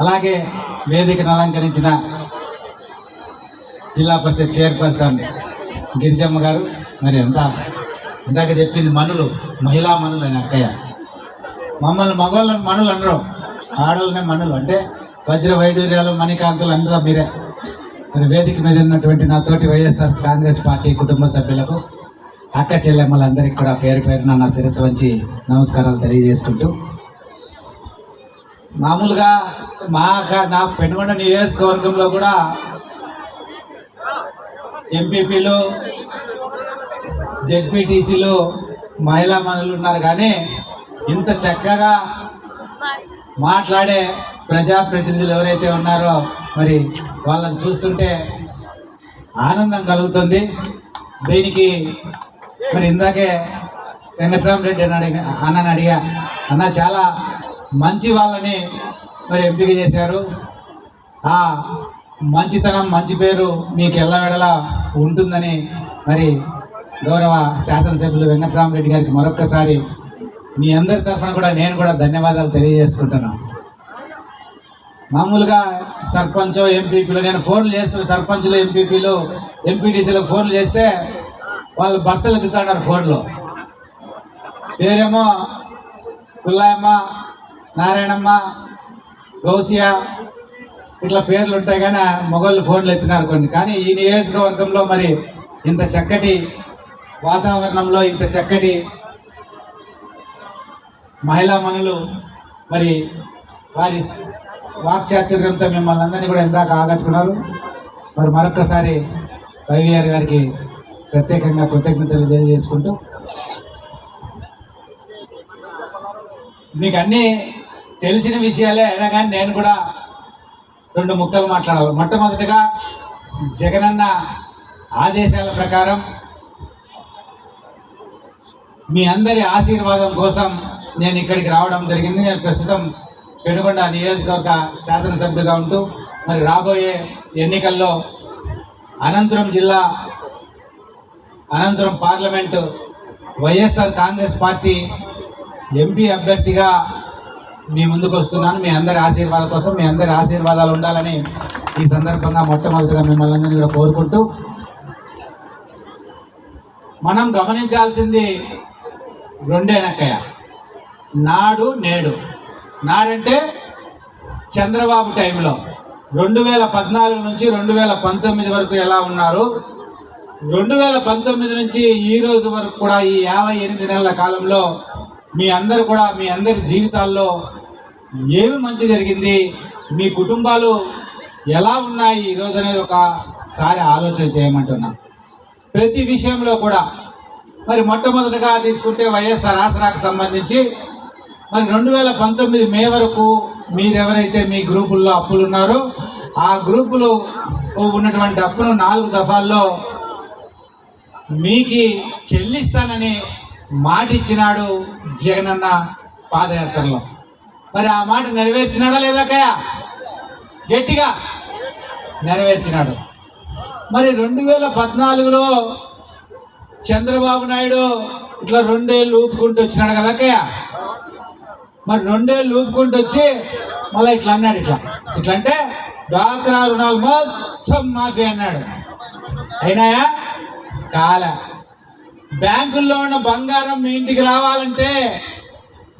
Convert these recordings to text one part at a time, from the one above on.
అలాగే వేదికను అలంకరించిన జిల్లా పరిషత్ చైర్పర్సన్ గిరిజమ్మ గారు మరి ఎంత ఇందాక చెప్పింది మనులు మహిళా మనులు అని అక్కయ్య. మమ్మల్ని మగవాళ్ళని మనులు అనరు ఆడవాళ్ళనే మనులు. అంటే వజ్ర వైడూర్యాలు మణికాంతులు అంతా మీరే. మరి వేదిక మీద ఉన్నటువంటి నాతోటి వైఎస్ఆర్ కాంగ్రెస్ పార్టీ కుటుంబ సభ్యులకు అక్క చెల్లెమ్మలందరికీ కూడా పేరు పేరున నా శిరస్సు వంచి నమస్కారాలు తెలియజేసుకుంటూ మామూలుగా మా నా పెనుగొండ నియోజకవర్గంలో కూడా ఎంపీపీలు జెడ్పీటీసీలు మహిళా మనులు ఉన్నారు. కానీ ఇంత చక్కగా మాట్లాడే ప్రజాప్రతినిధులు ఎవరైతే ఉన్నారో మరి వాళ్ళని చూస్తుంటే ఆనందం కలుగుతుంది. దీనికి మరి ఇందాకే వెంకట్రామరెడ్డి అని అడిగా అన్నని అడిగా అన్న చాలా మంచి వాళ్ళని మరి ఎంపిక చేశారు. ఆ మంచితనం మంచి పేరు మీకు ఎల్లవేళలా ఉంటుందని మరి గౌరవ శాసనసభ్యులు వెంకట్రామరెడ్డి గారికి మరొక్కసారి మీ అందరి తరఫున కూడా నేను కూడా ధన్యవాదాలు తెలియజేసుకుంటున్నాను మామూలుగా సర్పంచ్ ఎంపీపీలు నేను ఫోన్లు చేస్తున్న సర్పంచ్లు ఎంపీపీలు ఎంపీటీసీలకు ఫోన్లు చేస్తే వాళ్ళు భర్తలు ఎత్తుతున్నారు ఫోన్లో. పేరేమో కుల్లాయమ్మ నారాయణమ్మ గౌసియా ఇట్లా పేర్లు ఉంటాయి కానీ మొగోళ్ళు ఫోన్లు ఎత్తున్నారు కొన్ని. కానీ ఈ నియోజకవర్గంలో మరి ఇంత చక్కటి వాతావరణంలో ఇంత చక్కటి మహిళా మనులు మరి వారి వాక్చాతుర్యంతో మిమ్మల్ని అందరినీ కూడా ఇందాక ఆగట్టుకున్నారు మరి మరొక్కసారి వైవిఆర్ గారికి ప్రత్యేకంగా కృతజ్ఞతలు తెలియజేసుకుంటూ. మీకు అన్నీ తెలిసిన విషయాలే అయినా కానీ నేను కూడా రెండు ముక్కలు మాట్లాడాలి. మొట్టమొదటిగా జగనన్న ఆదేశాల ప్రకారం మీ అందరి ఆశీర్వాదం కోసం నేను ఇక్కడికి రావడం జరిగింది. నేను ప్రస్తుతం పెనుగొండ నియోజకవర్గ శాసనసభ్యుడిగా ఉంటూ మరి రాబోయే ఎన్నికల్లో అనంతరం జిల్లా అనంతరం parliament Y S R Congress party MP అభ్యర్థిగా మీ ముందుకు వస్తున్నాను. మీ అందరి ఆశీర్వాదం కోసం మీ అందరి ఆశీర్వాదాలు ఉండాలని ఈ సందర్భంగా మొట్టమొదటిగా మిమ్మల్ని అందరినీ కూడా కోరుకుంటూ మనం గమనించాల్సింది రెండేనక్కయ్య నాడు నేడు. నాడంటే చంద్రబాబు టైంలో రెండు వేల పద్నాలుగు నుంచి రెండు వేల పంతొమ్మిది వరకు ఎలా ఉన్నారు? రెండు వేల పంతొమ్మిది నుంచి ఈ రోజు వరకు కూడా ఈ యాభై ఎనిమిది నెలల కాలంలో మీ అందరు కూడా మీ అందరి జీవితాల్లో ఏమి మంచి జరిగింది? మీ కుటుంబాలు ఎలా ఉన్నాయి? ఈరోజు అనేది ఒకసారి ఆలోచన చేయమంటున్నా. ప్రతి విషయంలో కూడా మరి మొట్టమొదటిగా తీసుకుంటే వైఎస్ఆర్ ఆసరాకు సంబంధించి మరి రెండు వేల పంతొమ్మిది మే వరకు మీరెవరైతే మీ గ్రూపుల్లో అప్పులు ఉన్నారో ఆ గ్రూపులో ఉన్నటువంటి అప్పును నాలుగు దఫాల్లో మీకి చెల్లిస్తానని మాట ఇచ్చినాడు జగనన్న పాదయాత్రలో. మరి ఆ మాట నెరవేర్చినాడా లేదా కయ్య గట్టిగా నెరవేర్చినాడు. మరి రెండు వేల పద్నాలుగులో చంద్రబాబు నాయుడు ఇట్లా రెండేళ్ళు ఊపుకుంటూ వచ్చినాడు కదా అక్కయ్య? మరి రెండేళ్ళు ఊపుకుంటూ వచ్చి మళ్ళీ ఇట్లా అన్నాడు ఇట్లా. ఇట్లా అంటే డ్వాక్రా రుణాలు మొత్తం మాఫీ అన్నాడు. అయినాయా? కాల. బ్యాంకుల్లో ఉన్న బంగారం మీ ఇంటికి రావాలంటే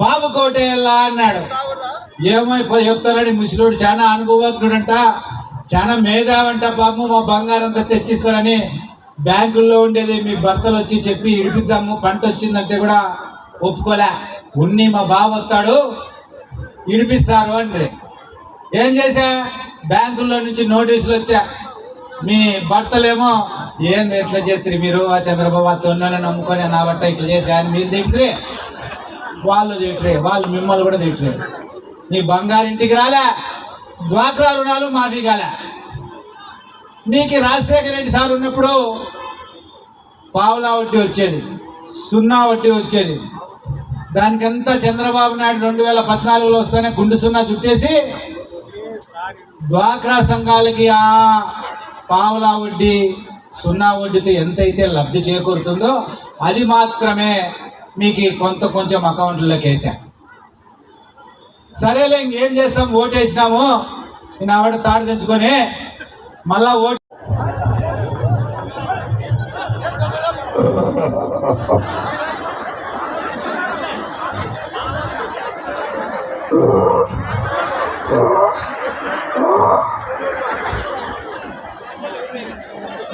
బాబు కోటేయల్లా అన్నాడు. ఏమైపో చెప్తారని ముసలోడు చాలా అనుభవజ్ఞుడంట చాలా మేధావంట బాబు మా బంగారం అంతా తెచ్చిస్తారని బ్యాంకుల్లో ఉండేది మీ భర్తలు వచ్చి చెప్పి ఇడిపిద్దాము పంట వచ్చిందంటే కూడా ఒప్పుకోలే. ఉన్ని మా బావ వస్తాడు ఇడిపిస్తారు అండి ఏం చేశా? బ్యాంకుల్లో నుంచి నోటీసులు వచ్చా. మీ భర్తలేమో ఏంది ఎట్లా చేస్తారు మీరు? ఆ చంద్రబాబు ఆ తొన్నని నమ్ముకొని నా బట్ట ఇట్లా చేశా అని మీరు చెప్తే వాళ్ళు తిట్టరే వాళ్ళు మిమ్మల్ని కూడా తిట్టరే నీ బంగారింటికి రాలే డ్వాక్రా రుణాలు మాఫీ కాలే. నీకు రాజశేఖర రెడ్డి సార్ ఉన్నప్పుడు పావులా వడ్డీ వచ్చేది సున్నా వడ్డీ వచ్చేది. దానికంతా చంద్రబాబు నాయుడు రెండు వేల పద్నాలుగులో వస్తేనే గుండు సున్నా చుట్టేసి డ్వాక్రా సంఘాలకి ఆ పావులా వడ్డీ సున్నా వడ్డీతో ఎంతైతే లబ్ధి చేకూరుతుందో అది మాత్రమే మీకు కొంత కొంచెం అకౌంట్లోకి వేసా సరేలే ఇంకేం చేస్తాం? ఓటేసినాము. నేను ఆవిడ తాడు తెచ్చుకొని మళ్ళా ఓటు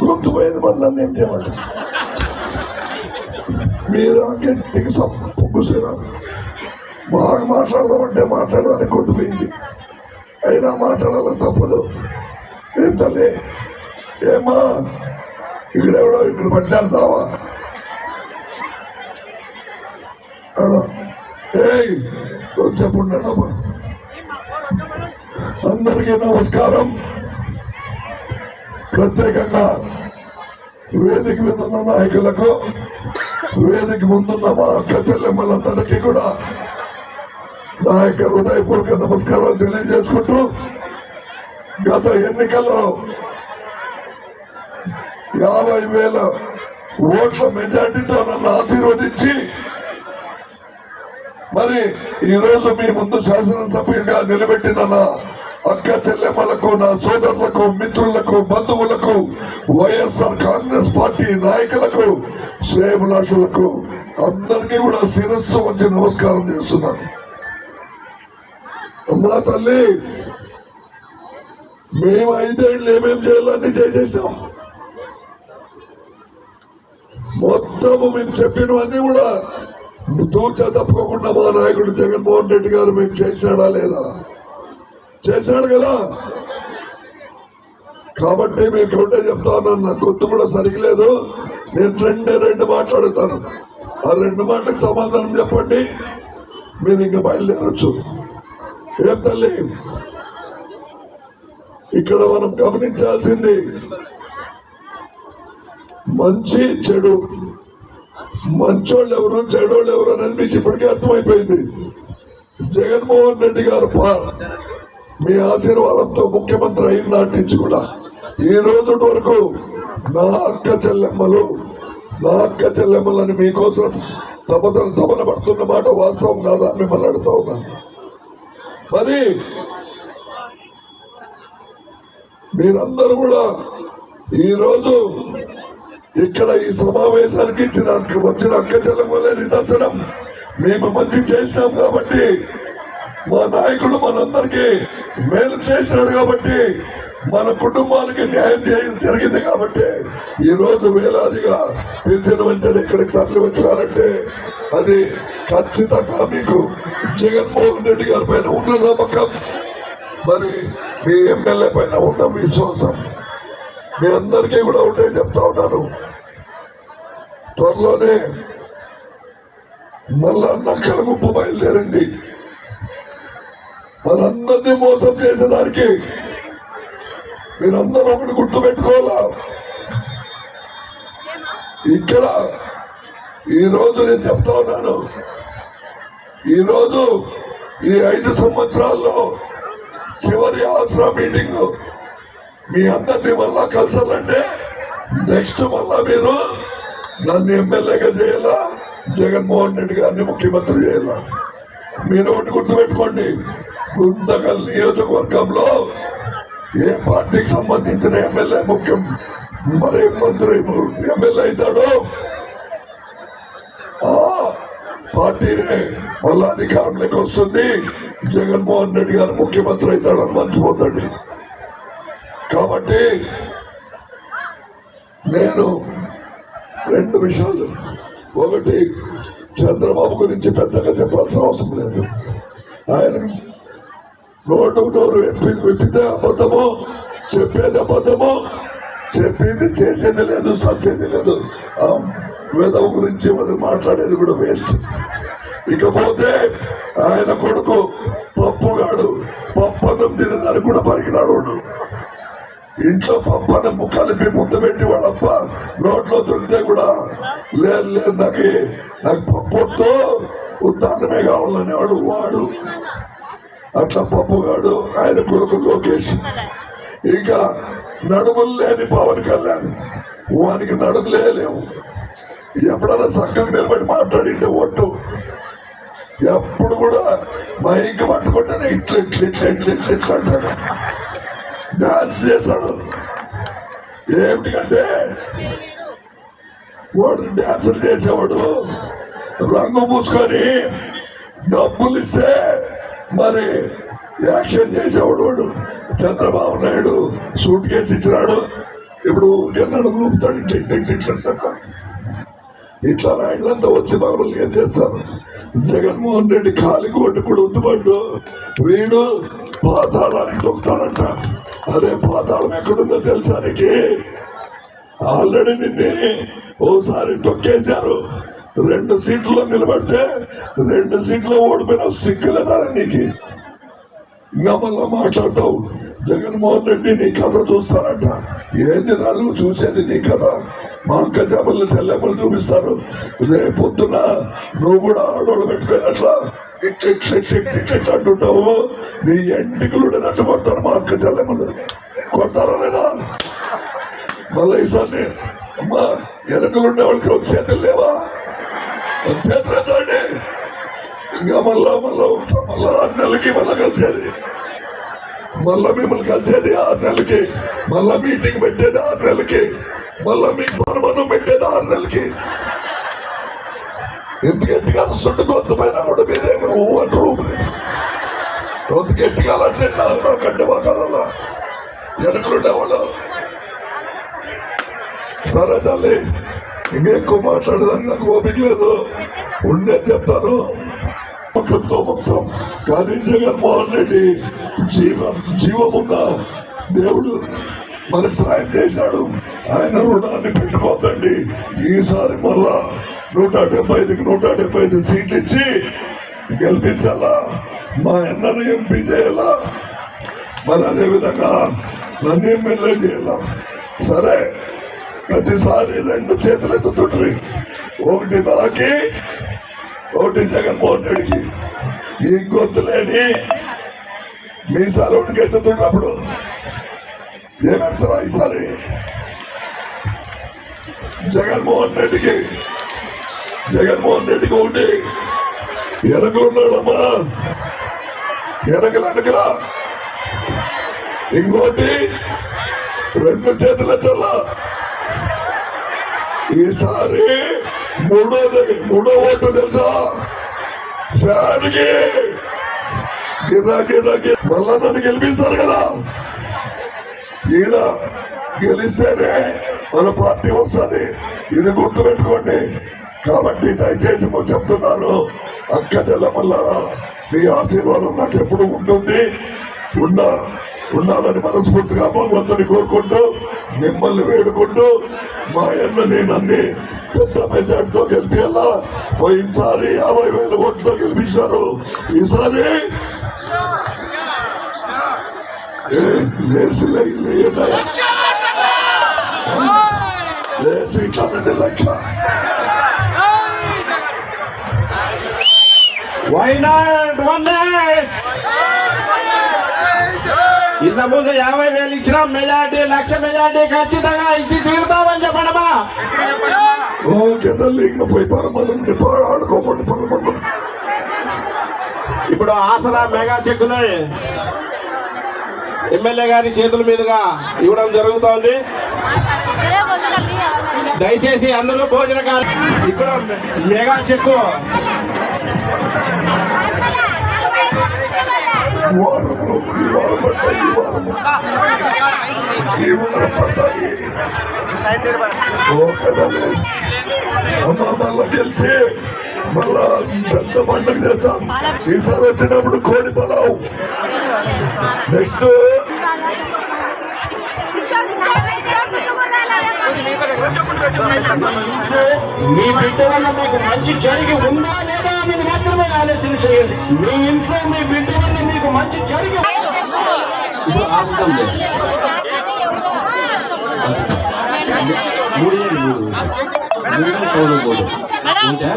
గొంతు పోయేది మళ్ళీ ఏం చేయమంటారు? మీరు? ఆ గట్టికి పొగ్గుసేనా బాగా మాట్లాడదామంటే మాట్లాడదానికి కొట్టుపోయింది అయినా మాట్లాడాలని తప్పదు. ఏం తల్లి? ఏమా ఇక్కడ ఎవడో ఇక్కడ పడ్డారు దావా ఏయ్ కొంచెం అందరికీ నమస్కారం. ప్రత్యేకంగా వేదిక మీద ఉన్న నాయకులకు వేదిక ముందున్న మా అక్క చెల్లెమ్మలందరికీ కూడా నా యొక్క హృదయపూర్వక నమస్కారాలు తెలియజేసుకుంటూ గత ఎన్నికల్లో యాభై వేల ఓట్ల మెజార్టీతో నన్ను ఆశీర్వదించి మరి ఈ మీ ముందు శాసనసభ్యుగా నిలబెట్టిన నా అక్క చెల్లెమ్మలకు నా సోదరులకు మిత్రులకు బంధువులకు వైఎస్ఆర్ కాంగ్రెస్ పార్టీ నాయకులకు శ్రేయభిలాషులకు అందరికీ కూడా శిరస్సు వచ్చి నమస్కారం చేస్తున్నాను. అమ్మా తల్లి మేము ఐదేళ్ళు ఏమేమి చేయాలని చేసేసాం? మొత్తము మేము చెప్పినవన్నీ కూడా దూచ తప్పకుండా మా నాయకుడు జగన్మోహన్ రెడ్డి గారు మేము చేసినాడా లేదా? చేశాడు కదా. కాబట్టి మీకు ఒకటే చెప్తా ఉన్నాను నా గుర్తు కూడా సరిగలేదు నేను రెండే రెండు మాట్లాడుతాను. ఆ రెండు మాటలకు సమాధానం చెప్పండి. మీరు ఇంకా బయలుదేరచ్చు. ఏం తల్లి? ఇక్కడ మనం గమనించాల్సింది మంచి చెడు. మంచోళ్ళు ఎవరు చెడోళ్ళు ఎవరు అనేది మీకు ఇప్పటికే అర్థమైపోయింది. జగన్మోహన్ రెడ్డి గారు మీ ఆశీర్వాదంతో ముఖ్యమంత్రి అయిన నాటి నుంచి కూడా ఈ రోజు వరకు నా అక్క చెల్లెమ్మలు నా అక్క చెల్లెమ్మలని మీకోసం తపన తపన పడుతున్న మాట వాస్తవం కాదా అని మిమ్మల్ని అడుగుతా ఉన్నాను మరి మీరందరూ కూడా ఈరోజు ఇక్కడ ఈ సమావేశానికి ఇచ్చిన వచ్చిన అక్క చెల్లెమ్మలే నిదర్శనం. మేము మంచి చేసినాం కాబట్టి మా నాయకుడు మనందరికీ మేలు చేసినాడు కాబట్టి మన కుటుంబానికి న్యాయం చేయడం జరిగింది కాబట్టి ఈ రోజు వేలాదిగా పిలిచిన వెంటనే ఇక్కడికి తరలి వచ్చినారంటే అది ఖచ్చితంగా మీకు జగన్మోహన్ రెడ్డి గారి పైన ఉన్న నమ్మకం మరి మీ ఎమ్మెల్యే పైన ఉన్న విశ్వాసం. మీ అందరికీ కూడా ఉంటే చెప్తా ఉన్నాను. త్వరలోనే మళ్ళా నక్కల గుంపు బయలుదేరింది. మనందరినీ మోసం చేసేదానికి మీరందరూ ఒకటి గుర్తుపెట్టుకోవాలా? ఇక్కడ ఈ రోజు నేను చెప్తా ఉన్నాను. ఈ రోజు ఈ ఐదు సంవత్సరాల్లో చివరి ఆసరా మీటింగ్ మీ అందరినీ మళ్ళా కలిసాలంటే నెక్స్ట్ మళ్ళా మీరు నన్ను ఎమ్మెల్యేగా చేయాలా? జగన్మోహన్ రెడ్డి గారిని ముఖ్యమంత్రి చేయాలా? మీరు ఒకటి గుర్తుపెట్టుకోండి. గుంతకల్ నియోజకవర్గంలో ఏ పార్టీకి సంబంధించిన ఎమ్మెల్యే ముఖ్యం మరి మంత్రి ఎమ్మెల్యే అవుతాడో? ఆ పార్టీనే మళ్ళా అధికారంలోకి వస్తుంది. జగన్మోహన్ రెడ్డి గారు ముఖ్యమంత్రి అవుతాడని మర్చిపోతాడు. కాబట్టి నేను రెండు విషయాలు. ఒకటి చంద్రబాబు గురించి పెద్దగా చెప్పాల్సిన అవసరం లేదు. ఆయన నోటు నోరు ఎప్పి విప్పితే అబద్ధము? చెప్పేది అబద్ధము? చెప్పింది చేసేది లేదు సచ్చేది లేదు. వేదం గురించి మరి మాట్లాడేది కూడా వేస్ట్. ఇకపోతే ఆయన కొడుకు పప్పుగాడు. పప్పన్నం తినేదానికి కూడా పనికిరాడు ఇంట్లో పప్పన్నం కలిపి ముద్ద పెట్టి వాళ్ళప్ప నోట్లో దొరికితే కూడా లేదు లేదు నాకు నాకు పప్పుతో ఉత్తానమే కావాలనేవాడు వాడు అట్లా పప్పుగాడు ఆయన కొడుకు లోకేష్. ఇంకా నడుములు లేని పవన్ కళ్యాణ్. వానికి నడుములే లేవు. ఎప్పుడైనా సంఘం నిలబడి మాట్లాడింటే ఒట్టు. ఎప్పుడు కూడా మైక్ పట్టుకుంటేనే ఇట్లా ఇట్లా ఇట్లా ఇట్లా ఇట్లా ఇట్లా అంటాడు. డాన్స్ చేశాడు. ఏమిటికంటే వాడు డాన్సులు చేసేవాడు. రంగు పూసుకొని డబ్బులు ఇస్తే మరి యాక్షన్ చేసేవాడు వాడు. చంద్రబాబు నాయుడు సూట్ కేసు ఇచ్చినాడు. ఇప్పుడు ఊరికెన్నాడు ఊపుతాడు ఇట్లా ఇట్లా ఇట్లా నాయుడులంతా వచ్చి మనల్ని ఏం చేస్తారు? జగన్మోహన్ రెడ్డి కాలి కొట్టు కూడా ఉద్దుపడ్డు వీడు పాతాళానికి తొక్కుతానంట అరే పాతాళం ఎక్కడుందో తెలుసానికి ఆల్రెడీ నిన్నే ఓసారి తొక్కేశారు. రెండు సీట్లో నిలబడితే రెండు సీట్లో ఓడిపోయిన సిగ్గులేదా నీకు? ఇంకా మళ్ళా మాట్లాడతావు. జగన్మోహన్ రెడ్డి నీ కథ చూస్తారంట. ఏంది నాలు చూసేది నీ కథ? మా అక్క చెమ్మలు చెల్లెమ్మలు చూపిస్తారు. రేపొద్దున నువ్వు కూడా ఆడోళ్ళు పెట్టుకున్నట్లా అట్లా ఇట్లా అంటుంటావు. నీ ఎంటికలు ఉండేటట్టు కొడతారు మా అక్క చెల్లెమ్మలు కొడతారా లేదా? మళ్ళీ ఈసారి అమ్మా ఎనకలుండే వాళ్ళకి వచ్చేది లేవా? ఒక చేతులు ఎత్తండి ఇంకా మళ్ళా మళ్ళా ఒకసారి మళ్ళా ఆరు నెలలకి మళ్ళా కలిసేది మళ్ళా మిమ్మల్ని కలిసేది ఆరు నెలలకి మళ్ళా మీటింగ్ పెట్టేది ఆరు నెలలకి మళ్ళా మీకు పరమాణం పెట్టేది ఆరు నెలలకి ఎందుకు ఎత్తుగా సుట్టు గొంతు పైన కూడా మీరేమో ఊ అంటారు రోజుకి ఎత్తుకాలంటే నాకంటే మా కదల్లా వెనకలుండేవాళ్ళు సరే తల్లి ఇంకెక్కువ మాట్లాడదానికి నాకు ఓపిక లేదు. ఉండే చెప్తాను. ముఖంతో మొత్తం కానీ జగన్మోహన్ రెడ్డి జీవం జీవమున్న దేవుడు మనకు సాయం చేశాడు. ఆయన రుణాన్ని పెట్టుకోద్దండి ఈసారి మళ్ళా నూట డెబ్బై ఐదుకి నూట డెబ్బై ఐదు సీట్లు ఇచ్చి గెలిపించాలా? మా అన్నను ఎంపీ చేయాలా? మరి అదే విధంగా నన్ను ఎమ్మెల్యే చేయాలా? సరే. ప్రతిసారి రెండు చేతులు ఎత్తుతుండ్రి ఒకటి నాకి ఒకటి జగన్మోహన్ రెడ్డికి. ఈ గొంతు లేని మీ సలవుడికి ఎత్తుతున్నప్పుడు ఏమెత్తరా ఈసారి? జగన్మోహన్ రెడ్డికి. జగన్మోహన్ రెడ్డికి ఒకటి. ఎరకలు ఉన్నాడమ్మా ఎరకలు ఎరకలా. ఇంకోటి రెండు చేతుల చల్ల ఈసారి మూడోది మూడో ఓటు తెలుసా? ఫ్యాన్కి. గిర్రా గిర్రా గిర్రా. మళ్ళా నన్ను గెలిపిస్తారు కదా. ఈడ గెలిస్తేనే మన పార్టీ వస్తుంది. ఇది గుర్తు పెట్టుకోండి. కాబట్టి దయచేసి చెప్తున్నాను అక్క చెల్లమల్లారా మీ ఆశీర్వాదం నాకు ఎప్పుడు ఉంటుంది? ఉన్నా ఉండాలని మనస్ఫూర్తిగా భగవంతుని కోరుకుంటూ మిమ్మల్ని వేడుకుంటూ మా అన్న నేను పెద్ద మెజార్టీతో గెలిపియాలా పోయినసారి యాభై వేల ఓట్లతో గెలిపించారు ఈసారి లేచి లే- లేచి ఇట్లా రెండు వై వైనాడ్ వన్ నైట్ ముందు యాభై వేలు ఇచ్చిన మెజార్టీ లక్ష మెజార్టీ ఖచ్చితంగా ఇచ్చి తీరుతామని చెప్పడమా? ఓకే తల్లి ఇంకా పోయి పరమానం ఆడుకోకండి పరమానం ఇప్పుడు ఆసరా మెగా చెక్కుని ఎమ్మెల్యే గారి చేతుల మీదుగా ఇవ్వడం జరుగుతోంది. దయచేసి అందరూ భోజన ఇప్పుడు మెగా చెక్కు. మళ్ళా గెలిచి మళ్ళా పెద్ద పండుగ చేస్తాం ఈసారి వచ్చినప్పుడు కోడి పలావు నెక్స్ట్ మీ బిడ్డ వల్ల మీకు మంచి జరిగి ఉందా లేదా మాత్రమే ఆలోచన చేయండి. మీ ఇంట్లో మీ బిడ్డ వల్ల మీకు మంచి జరిగి మూడు మూడు మూడు పౌరు మూడు ఉంటే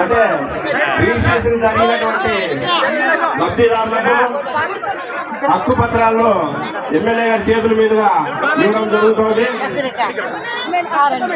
అంటే రిజిస్ట్రేషన్ జరిగినటువంటి లబ్ధిదారులకు హక్కు పత్రాల్లో ఎమ్మెల్యే గారి చేతుల మీదుగా ఇవ్వడం జరుగుతుంది. కాదండి.